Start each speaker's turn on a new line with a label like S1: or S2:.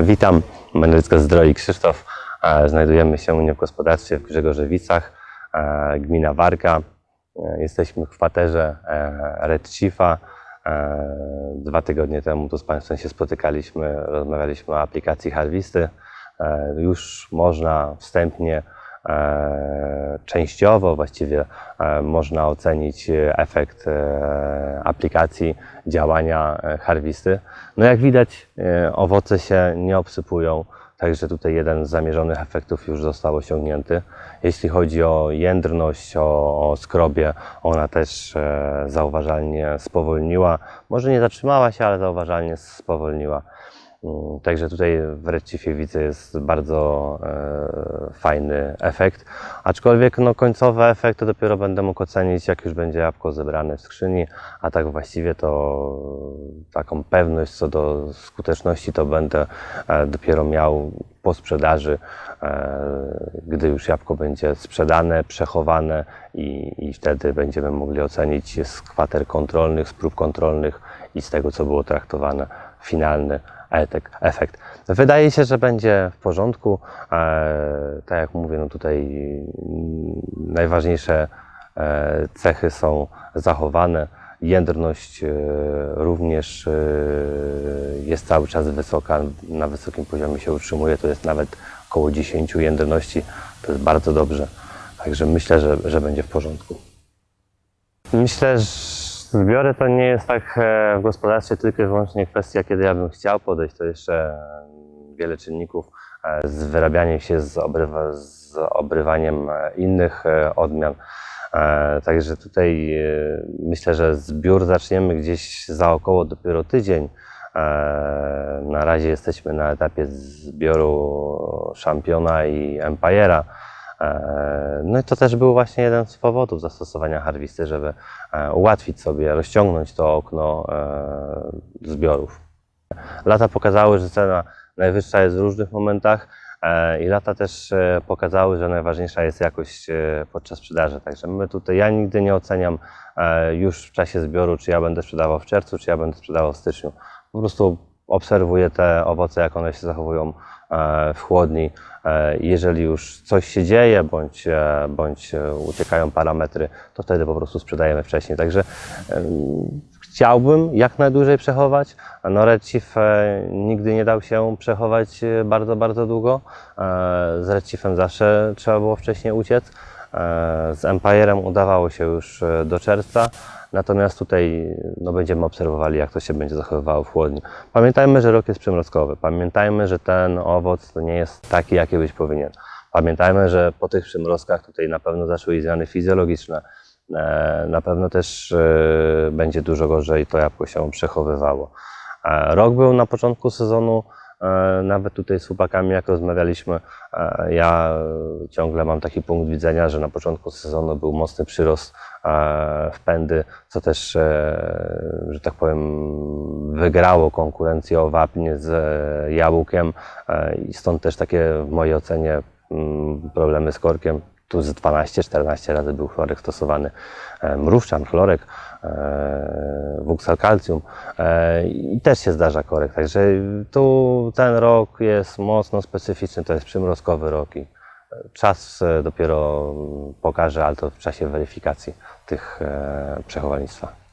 S1: Witam, Menedżer Zdroi Krzysztof. E, Znajdujemy się w gospodarstwie w Grzegorzewicach, e, gmina Warka. E, Jesteśmy w kwaterze Red Chiefa. Dwa tygodnie temu tu z Państwem się spotykaliśmy, rozmawialiśmy o aplikacji Harvisty. E, Już można wstępnie częściowo właściwie e, można ocenić e, efekt e, aplikacji działania e, Harvisty. No jak widać e, owoce się nie obsypują, także tutaj jeden z zamierzonych efektów już został osiągnięty. Jeśli chodzi o jędrność, o, o skrobie, ona też e, zauważalnie spowolniła. Może nie zatrzymała się, ale zauważalnie spowolniła. Mm, Także tutaj w Redcifie widzę jest bardzo e, fajny efekt, aczkolwiek no, końcowy efekt to dopiero będę mógł ocenić, jak już będzie jabłko zebrane w skrzyni, a tak właściwie to taką pewność co do skuteczności to będę e, dopiero miał po sprzedaży, e, gdy już jabłko będzie sprzedane, przechowane i, i wtedy będziemy mogli ocenić z kwater kontrolnych, z prób kontrolnych i z tego, co było traktowane, finalny efekt. Wydaje się, że będzie w porządku. E, tak jak mówię, no tutaj najważniejsze e, cechy są zachowane. Jędrność e, również jest cały czas wysoka, na wysokim poziomie się utrzymuje, to jest nawet około 10 jędrności, to jest bardzo dobrze. Także myślę, że, że będzie w porządku. Myślę, że zbiory to nie jest tak e, w gospodarstwie tylko i wyłącznie kwestia, kiedy ja bym chciał podejść, to jeszcze e, wiele czynników e, z wyrabianiem się, z, obrywa, z obrywaniem innych odmian. Także tutaj myślę, że zbiór zaczniemy gdzieś za około dopiero tydzień. Na razie jesteśmy na etapie zbioru Championa i Empire'a. E, No i to też był właśnie jeden z powodów zastosowania harwisty, żeby e, ułatwić sobie, rozciągnąć to okno e, zbiorów. Lata pokazały, że cena najwyższa jest w różnych momentach i lata też pokazały, że najważniejsza jest jakość podczas sprzedaży. Także my tutaj, ja nigdy nie oceniam już w czasie zbioru, czy ja będę sprzedawał w czerwcu, czy ja będę sprzedawał w styczniu. Po prostu obserwuję te owoce, jak one się zachowują e, w chłodni. E, Jeżeli już coś się dzieje, bądź, e, bądź uciekają parametry, to wtedy po prostu sprzedajemy wcześniej. Także chciałbym jak najdłużej przechować. No Redchief nigdy nie dał się przechować bardzo, bardzo długo. Z Redchiefem zawsze trzeba było wcześniej uciec. Z Empirem udawało się już e, do czerwca. Natomiast tutaj no, będziemy obserwowali, jak to się będzie zachowywało w chłodni. Pamiętajmy, że rok jest przymrozkowy. Pamiętajmy, że ten owoc to nie jest taki, jaki być powinien. Pamiętajmy, że po tych przymrozkach tutaj na pewno zaczęły iść zmiany fizjologiczne. E, Na pewno też e, będzie dużo gorzej to jabłko się przechowywało. Rok był na początku sezonu, nawet tutaj z chłopakami, jak rozmawialiśmy, e, ja ciągle mam taki punkt widzenia, że na początku sezonu był mocny przyrost e, wpędy, co też, e, że tak powiem, wygrało konkurencję o wapń z e, jabłkiem e, i stąd też takie w mojej ocenie mm, problemy z korkiem. Tu z 12-14 razy był chlorek stosowany, e, mrówczan, chlorek, e, wuksal calcium e, i też się zdarza korek. Także tu ten rok jest mocno specyficzny, to jest przymrozkowy rok i czas dopiero pokaże, ale to w czasie weryfikacji tych przechowalnictwa.